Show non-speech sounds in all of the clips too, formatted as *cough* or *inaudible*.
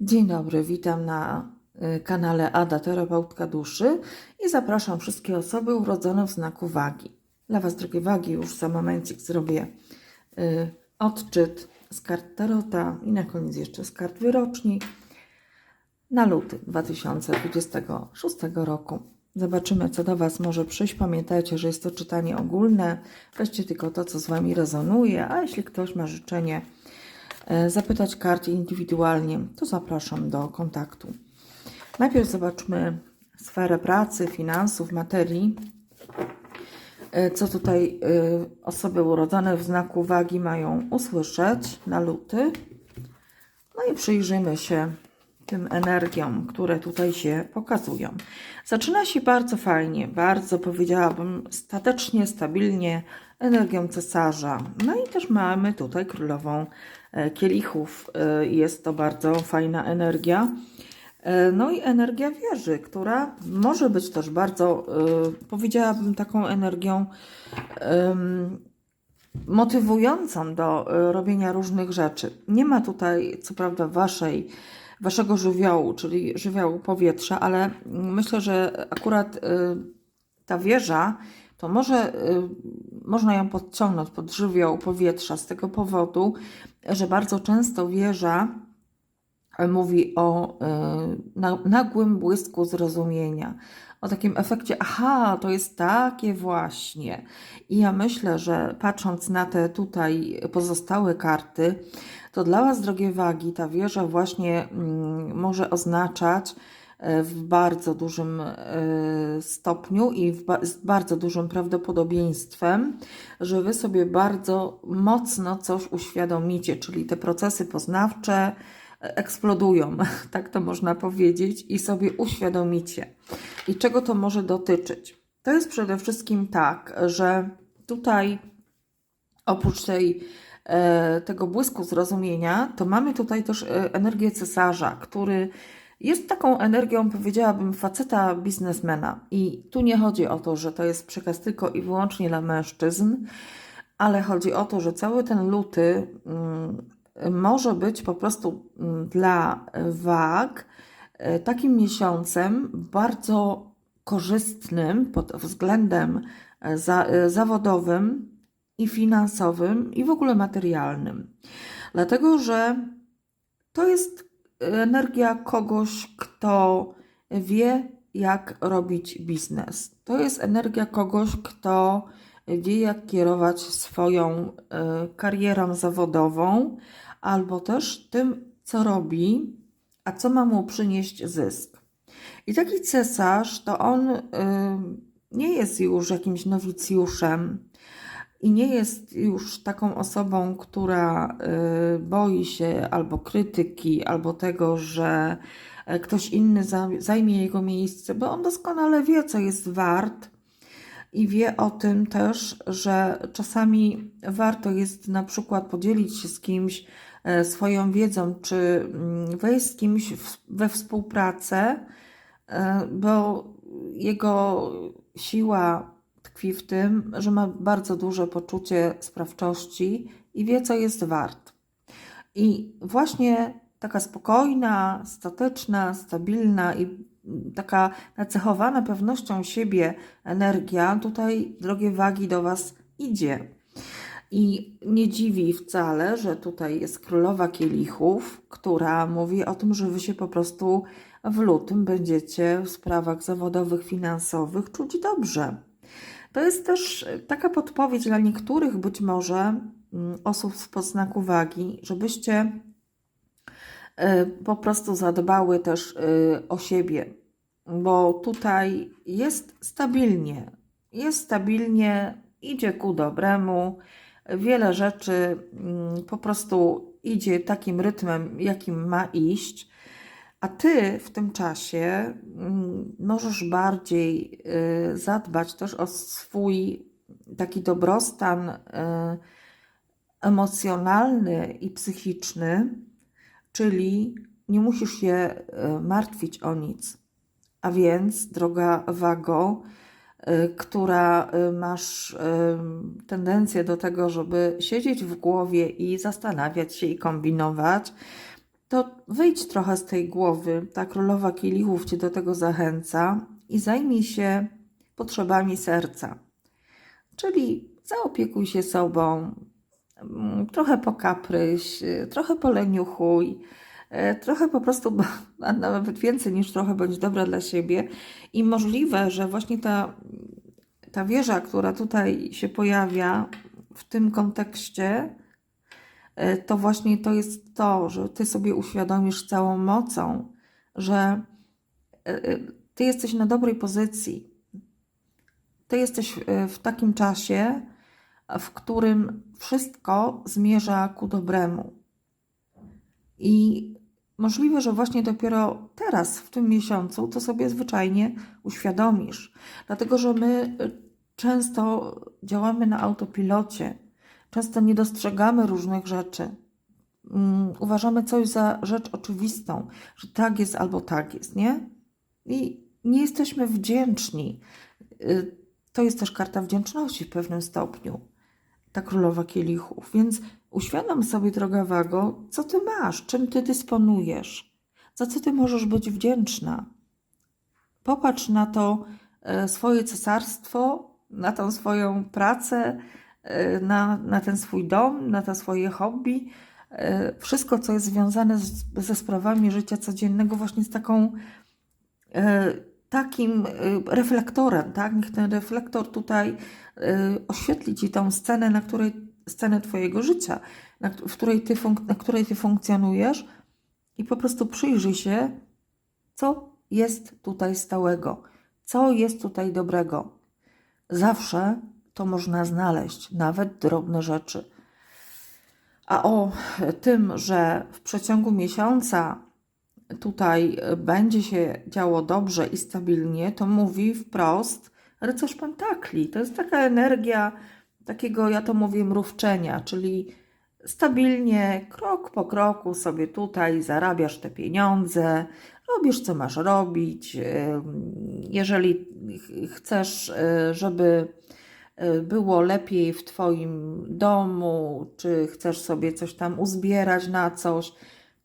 Dzień dobry, witam na y, kanale Ada Terapeutka Duszy i zapraszam wszystkie osoby urodzone w znaku wagi. Dla Was, drogie wagi, już za momencik zrobię y, odczyt z kart Tarota i na koniec jeszcze z kart wyroczni na luty 2026 roku. Zobaczymy, co do Was może przyjść. Pamiętajcie, że jest to czytanie ogólne. Weźcie tylko to, co z Wami rezonuje, a jeśli ktoś ma życzenie zapytać kart indywidualnie, to zapraszam do kontaktu. Najpierw zobaczmy sferę pracy, finansów, materii. E, Co tutaj e, osoby urodzone w znaku wagi mają usłyszeć na luty. No i przyjrzymy się tym energiom, które tutaj się pokazują. Zaczyna się bardzo fajnie, bardzo powiedziałabym statecznie, stabilnie energią cesarza. No i też mamy tutaj królową e, kielichów. E, Jest to bardzo fajna energia. E, No i energia wieży, która może być też bardzo, e, powiedziałabym, taką energią motywującą do e, robienia różnych rzeczy. Nie ma tutaj, co prawda, waszej, waszego żywiołu, czyli żywiołu powietrza, ale myślę, że akurat e, ta wieża, to może e, można ją podciągnąć pod żywioł powietrza z tego powodu, że bardzo często wieża mówi o na- nagłym błysku zrozumienia, o takim efekcie, aha, to jest takie właśnie. I ja myślę, że patrząc na te tutaj pozostałe karty, to dla Was, drogie wagi, ta wieża właśnie mm, może oznaczać w bardzo dużym e, stopniu i ba- z bardzo dużym prawdopodobieństwem, że Wy sobie bardzo mocno coś uświadomicie, czyli te procesy poznawcze eksplodują, *laughs* tak to można powiedzieć, i sobie uświadomicie. I czego to może dotyczyć? To jest przede wszystkim tak, że tutaj oprócz tej, e, tego błysku zrozumienia, to mamy tutaj też e, energię cesarza, który jest taką energią, powiedziałabym, faceta biznesmena. I tu nie chodzi o to, że to jest przekaz tylko i wyłącznie dla mężczyzn, ale chodzi o to, że cały ten luty mm, może być po prostu mm, dla wag e, takim miesiącem bardzo korzystnym pod względem e, za, e, zawodowym i finansowym i w ogóle materialnym. Dlatego, że to jest energia kogoś, kto wie, jak robić biznes. To jest energia kogoś, kto wie, jak kierować swoją e, karierą zawodową, albo też tym, co robi, a co ma mu przynieść zysk. I taki cesarz, to on y, nie jest już jakimś nowicjuszem i nie jest już taką osobą, która y, boi się albo krytyki, albo tego, że e, ktoś inny za- zajmie jego miejsce, bo on doskonale wie, co jest wart i wie o tym też, że czasami warto jest na przykład podzielić się z kimś e, swoją wiedzą, czy mm, wejść z kimś we współpracę, e, bo jego siła tkwi w tym, że ma bardzo duże poczucie sprawczości i wie, co jest wart. I właśnie taka spokojna, stateczna, stabilna i taka nacechowana pewnością siebie energia tutaj, drogie wagi, do Was idzie. I nie dziwi wcale, że tutaj jest królowa kielichów, która mówi o tym, że Wy się po prostu w lutym będziecie w sprawach zawodowych, finansowych czuć dobrze. To jest też taka podpowiedź dla niektórych być może mm, osób z podznaku wagi, żebyście y, po prostu zadbały też y, o siebie, bo tutaj jest stabilnie, jest stabilnie, idzie ku dobremu, wiele rzeczy mm, po prostu idzie takim rytmem, jakim ma iść, a ty w tym czasie mm, możesz bardziej y, zadbać też o swój taki dobrostan y, emocjonalny i psychiczny, czyli nie musisz się y, martwić o nic. A więc, droga wago, która masz tendencję do tego, żeby siedzieć w głowie i zastanawiać się i kombinować, to wyjdź trochę z tej głowy. Ta królowa kielichów cię do tego zachęca i zajmij się potrzebami serca. Czyli zaopiekuj się sobą, mm, trochę pokapryś, y, trochę poleniuchuj, y, trochę po prostu, *laughs* a nawet więcej niż trochę, bądź dobra dla siebie. I możliwe, że właśnie ta, ta wieża, która tutaj się pojawia w tym kontekście, to właśnie to jest to, że ty sobie uświadomisz całą mocą, że y, y, ty jesteś na dobrej pozycji. Ty jesteś w takim czasie, w którym wszystko zmierza ku dobremu. I możliwe, że właśnie dopiero teraz, w tym miesiącu, to sobie zwyczajnie uświadomisz. Dlatego, że my często działamy na autopilocie, często nie dostrzegamy różnych rzeczy. Mm, Uważamy coś za rzecz oczywistą, że tak jest albo tak jest, nie? I nie jesteśmy wdzięczni. Y, To jest też karta wdzięczności w pewnym stopniu ta królowa kielichów. Więc uświadom sobie, droga Wago, co ty masz, czym ty dysponujesz, za co ty możesz być wdzięczna. Popatrz na to e, swoje cesarstwo, na tą swoją pracę, na, na ten swój dom, na to swoje hobby, e, wszystko, co jest związane z, ze sprawami życia codziennego, właśnie z taką e, takim reflektorem, tak? Niech ten reflektor tutaj oświetli ci tą scenę, na której, scenę twojego życia, na, w której ty na której ty funkcjonujesz i po prostu przyjrzyj się, co jest tutaj stałego, co jest tutaj dobrego. Zawsze to można znaleźć, nawet drobne rzeczy. A o tym, że w przeciągu miesiąca tutaj będzie się działo dobrze i stabilnie, to mówi wprost rycerz pentakli. To jest taka energia takiego, ja to mówię, mrówczenia, czyli stabilnie, krok po kroku sobie tutaj zarabiasz te pieniądze, robisz co masz robić. Jeżeli ch- chcesz, y, żeby było lepiej w Twoim domu, czy chcesz sobie coś tam uzbierać na coś,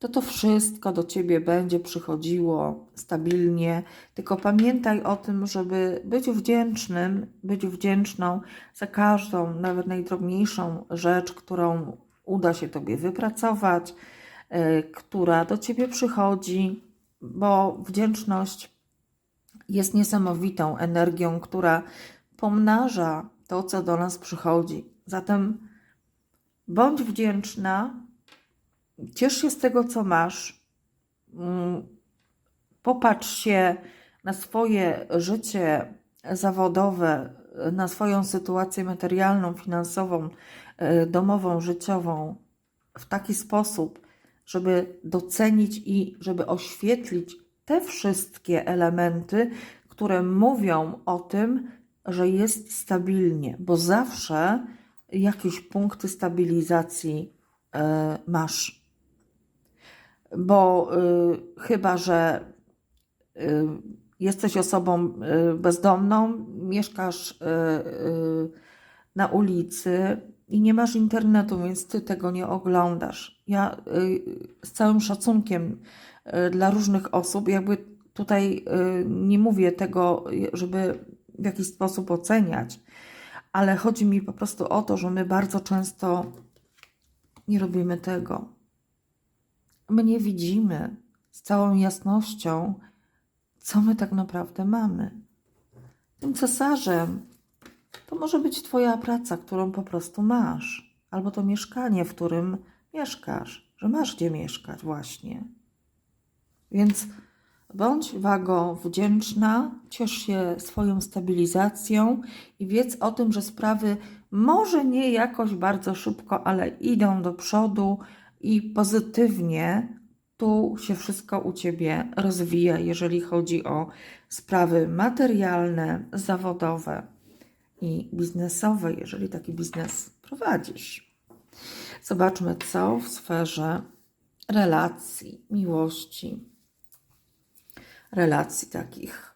to to wszystko do Ciebie będzie przychodziło stabilnie. Tylko pamiętaj o tym, żeby być wdzięcznym, być wdzięczną za każdą, nawet najdrobniejszą rzecz, którą uda się Tobie wypracować, y, która do Ciebie przychodzi, bo wdzięczność jest niesamowitą energią, która pomnaża to, co do nas przychodzi. Zatem bądź wdzięczna, ciesz się z tego, co masz, Mm, popatrz się na swoje życie zawodowe, na swoją sytuację materialną, finansową, e, domową, życiową w taki sposób, żeby docenić i żeby oświetlić te wszystkie elementy, które mówią o tym, że jest stabilnie, bo zawsze jakieś punkty stabilizacji e, masz. Bo y, chyba, że y, jesteś osobą bezdomną, mieszkasz na ulicy i nie masz internetu, więc ty tego nie oglądasz. Ja z całym szacunkiem dla różnych osób, jakby tutaj nie mówię tego, żeby w jakiś sposób oceniać, ale chodzi mi po prostu o to, że my bardzo często nie robimy tego. My nie widzimy z całą jasnością, co my tak naprawdę mamy. Tym cesarzem to może być Twoja praca, którą po prostu masz, albo to mieszkanie, w którym mieszkasz, że masz gdzie mieszkać, właśnie. Więc bądź wago wdzięczna, ciesz się swoją stabilizacją i wiedz o tym, że sprawy może nie jakoś bardzo szybko, ale idą do przodu i pozytywnie tu się wszystko u Ciebie rozwija, jeżeli chodzi o sprawy materialne, zawodowe i biznesowe, jeżeli taki biznes prowadzisz. Zobaczmy, co w sferze relacji, miłości, relacji takich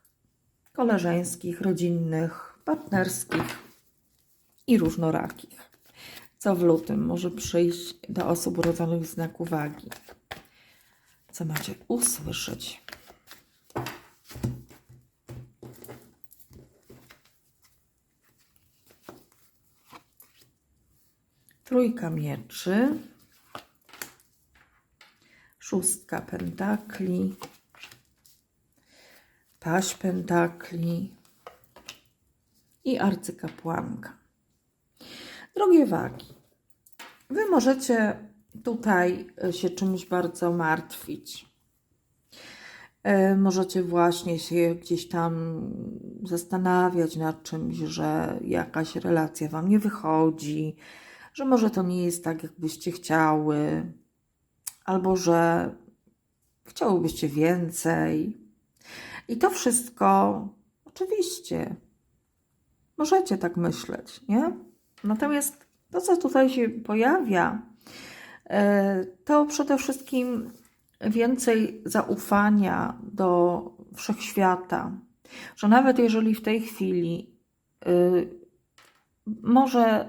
koleżeńskich, rodzinnych, partnerskich i różnorakich. Co w lutym może przyjść do osób urodzonych w znaku wagi? co macie usłyszeć. Trójka mieczy, szóstka pentakli, paź pentakli i arcykapłanka. Drogie wagi, wy możecie tutaj e, się czymś bardzo martwić. E, Możecie właśnie się gdzieś tam zastanawiać nad czymś, że jakaś relacja wam nie wychodzi, że może to nie jest tak, jakbyście chciały, albo że chciałybyście więcej. I to wszystko, oczywiście, możecie tak myśleć, nie? Natomiast to, co tutaj się pojawia, e, to przede wszystkim więcej zaufania do wszechświata, że nawet jeżeli w tej chwili y, może,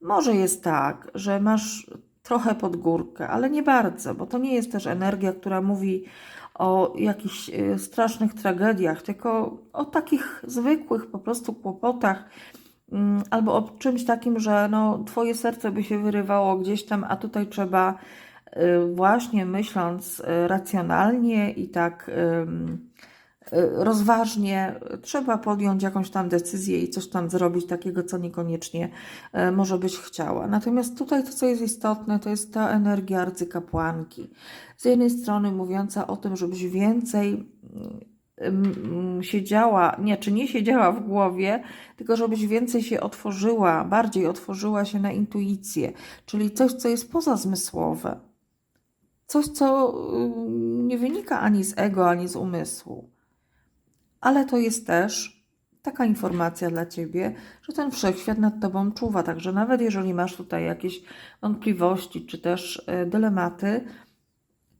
może jest tak, że masz trochę pod górkę, ale nie bardzo, bo to nie jest też energia, która mówi o jakichś y, strasznych tragediach, tylko o takich zwykłych po prostu kłopotach, mm, albo o czymś takim, że no, twoje serce by się wyrywało gdzieś tam, a tutaj trzeba y, właśnie myśląc y, racjonalnie i tak rozważnie, y, trzeba podjąć jakąś tam decyzję i coś tam zrobić takiego, co niekoniecznie y, może byś chciała. Natomiast tutaj to, co jest istotne, to jest ta energia arcykapłanki. Z jednej strony mówiąca o tym, żebyś więcej ym, ym, siedziała, nie, czy nie siedziała w głowie, tylko żebyś więcej się otworzyła, bardziej otworzyła się na intuicję, czyli coś, co jest pozazmysłowe. Coś, co nie wynika ani z ego, ani z umysłu. Ale to jest też taka informacja dla ciebie, że ten wszechświat nad tobą czuwa. Także nawet jeżeli masz tutaj jakieś wątpliwości, czy też e, dylematy,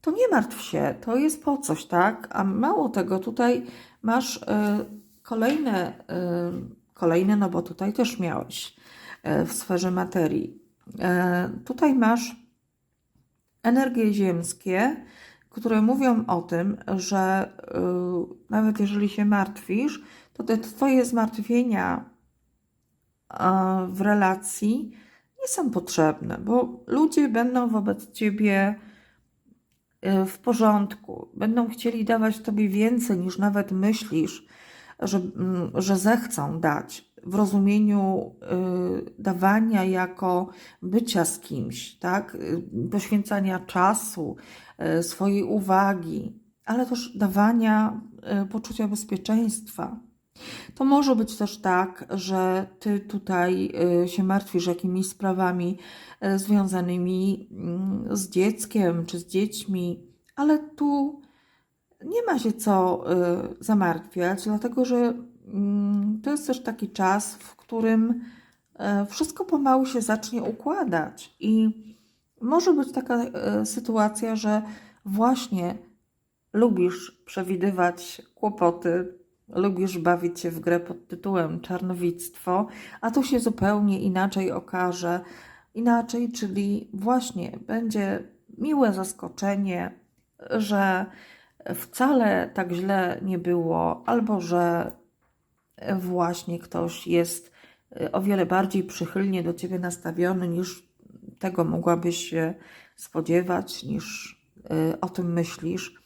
to nie martw się, to jest po coś, tak? A mało tego, tutaj masz e, kolejne, e, kolejne, no bo tutaj też miałeś w sferze materii. Tutaj masz energie ziemskie, które mówią o tym, że y, nawet jeżeli się martwisz, to te Twoje zmartwienia w relacji nie są potrzebne, bo ludzie będą wobec Ciebie y, w porządku, będą chcieli dawać Tobie więcej niż nawet myślisz, że, mm, że zechcą dać. W rozumieniu y, dawania jako bycia z kimś, tak? Poświęcania czasu, swojej uwagi, ale też dawania y, poczucia bezpieczeństwa. To może być też tak, że ty tutaj y, się martwisz jakimiś sprawami związanymi mm, z dzieckiem czy z dziećmi, ale tu nie ma się co zamartwiać, dlatego że mm, to jest też taki czas, w którym e, wszystko pomału się zacznie układać i może być taka e, sytuacja, że właśnie lubisz przewidywać kłopoty, lubisz bawić się w grę pod tytułem czarnowictwo, a tu się zupełnie inaczej okaże. Inaczej, czyli właśnie będzie miłe zaskoczenie, że wcale tak źle nie było, albo że właśnie ktoś jest o wiele bardziej przychylnie do ciebie nastawiony niż tego mogłabyś się spodziewać, niż y, o tym myślisz.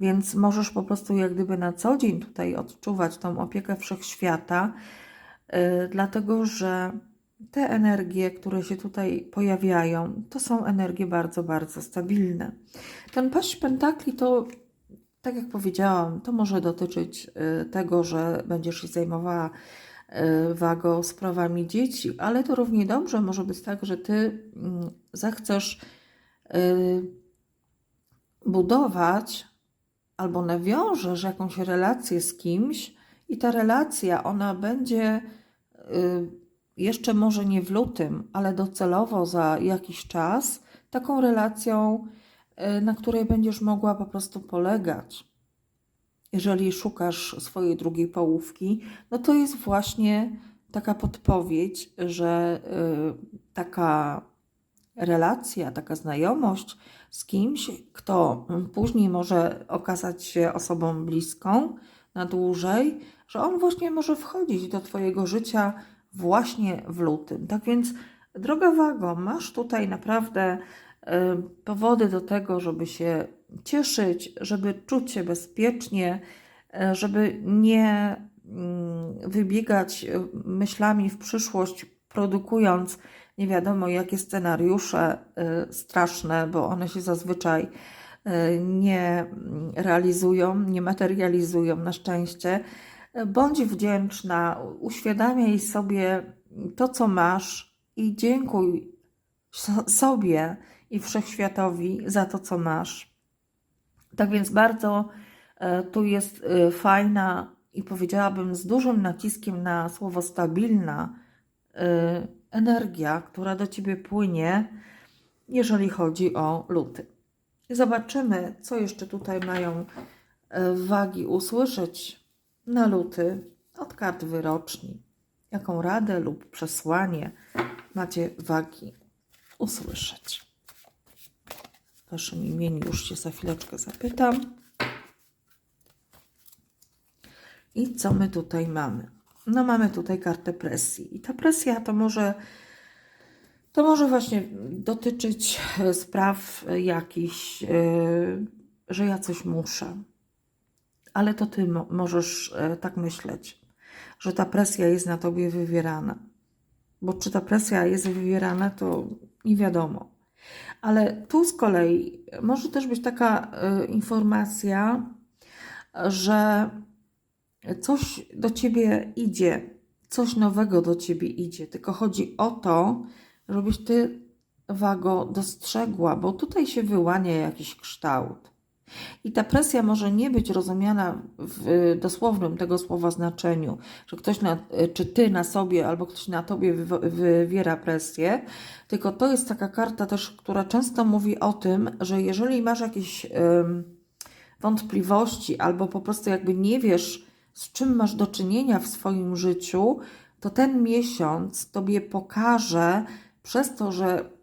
Więc możesz po prostu jak gdyby na co dzień tutaj odczuwać tą opiekę wszechświata, y, dlatego że te energie, które się tutaj pojawiają, to są energie bardzo, bardzo stabilne. Ten paść pentakli to, tak jak powiedziałam, to może dotyczyć y, tego, że będziesz się zajmowała wago sprawami dzieci, ale to równie dobrze może być tak, że ty mm, zechcesz y, budować albo nawiążesz jakąś relację z kimś i ta relacja, ona będzie y, jeszcze może nie w lutym, ale docelowo za jakiś czas taką relacją, y, na której będziesz mogła po prostu polegać. Jeżeli szukasz swojej drugiej połówki, no to jest właśnie taka podpowiedź, że y, taka relacja, taka znajomość z kimś, kto mm, później może okazać się osobą bliską na dłużej, że on właśnie może wchodzić do Twojego życia właśnie w lutym. Tak więc, droga Wago, masz tutaj naprawdę y, powody do tego, żeby się cieszyć, żeby czuć się bezpiecznie, y, żeby nie mm, wybiegać y, myślami w przyszłość, produkując nie wiadomo jakie scenariusze y, straszne, bo one się zazwyczaj nie mm, realizują, nie materializują na szczęście. Bądź wdzięczna, uświadamiaj sobie to, co masz i dziękuj so- sobie i wszechświatowi za to, co masz. Tak więc bardzo e, tu jest e, fajna i powiedziałabym z dużym naciskiem na słowo stabilna e, energia, która do ciebie płynie, jeżeli chodzi o luty. Zobaczymy, co jeszcze tutaj mają wagi usłyszeć na luty od kart wyroczni. Jaką radę lub przesłanie macie wagi usłyszeć. W waszym imieniu już się za chwileczkę zapytam. I co my tutaj mamy? No mamy tutaj kartę presji. I ta presja to może to może właśnie dotyczyć spraw jakichś, e, że ja coś muszę. Ale to ty mo- możesz e, tak myśleć, że ta presja jest na tobie wywierana. Bo czy ta presja jest wywierana, to nie wiadomo. Ale tu z kolei może też być taka e, informacja, że coś do ciebie idzie, coś nowego do ciebie idzie. Tylko chodzi o to, żebyś ty, Wago, dostrzegła, bo tutaj się wyłania jakiś kształt. I ta presja może nie być rozumiana w dosłownym tego słowa znaczeniu, że ktoś na, czy ty na sobie, albo ktoś na tobie wywiera presję, tylko to jest taka karta też, która często mówi o tym, że jeżeli masz jakieś em, wątpliwości, albo po prostu jakby nie wiesz, z czym masz do czynienia w swoim życiu, to ten miesiąc tobie pokaże przez to, że y,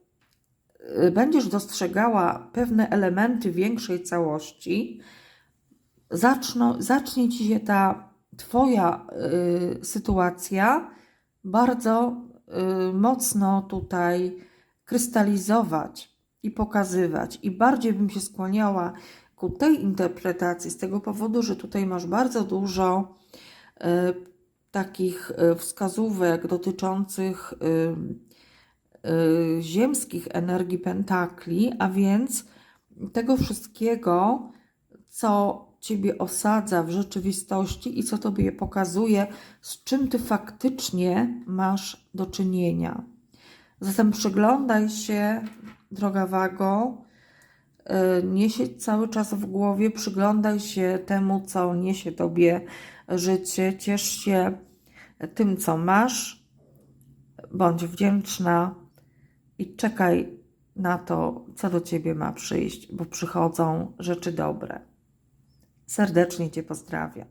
będziesz dostrzegała pewne elementy większej całości, zaczną, zacznie ci się ta Twoja y, sytuacja bardzo y, mocno tutaj krystalizować i pokazywać. I bardziej bym się skłaniała ku tej interpretacji z tego powodu, że tutaj masz bardzo dużo y, takich y, wskazówek dotyczących y, y, ziemskich energii pentakli, a więc tego wszystkiego, co Ciebie osadza w rzeczywistości i co Tobie pokazuje, z czym Ty faktycznie masz do czynienia. Zatem przyglądaj się, droga Wago, y, nie siedź cały czas w głowie, przyglądaj się temu, co niesie Tobie życie, ciesz się tym, co masz, bądź wdzięczna i czekaj na to, co do Ciebie ma przyjść, bo przychodzą rzeczy dobre. Serdecznie Cię pozdrawiam.